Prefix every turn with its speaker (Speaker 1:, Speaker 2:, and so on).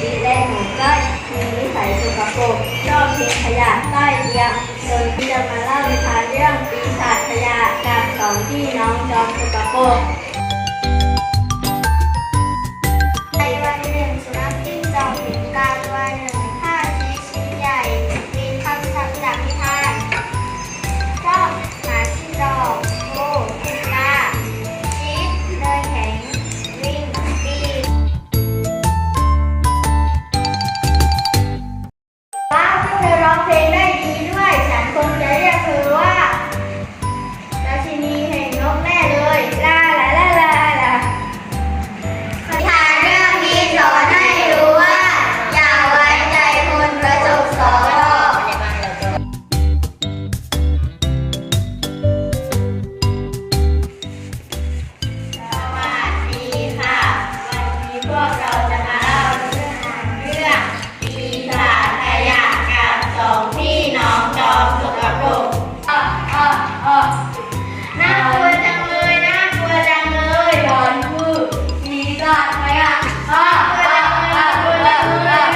Speaker 1: ปีแรกหนูก็มีนิสัยสุกปรกชอบทิ้งขยะใต้เตียงจนท
Speaker 2: ี่จะมาเล่านิทาเรื่องปีศาจขยะกับสองพี่น้องจอมสุกปรก
Speaker 3: เธอร้องเพลงได้ดีด้วย ฉันคงจะ
Speaker 1: ไหมอะลากลากลากลากลา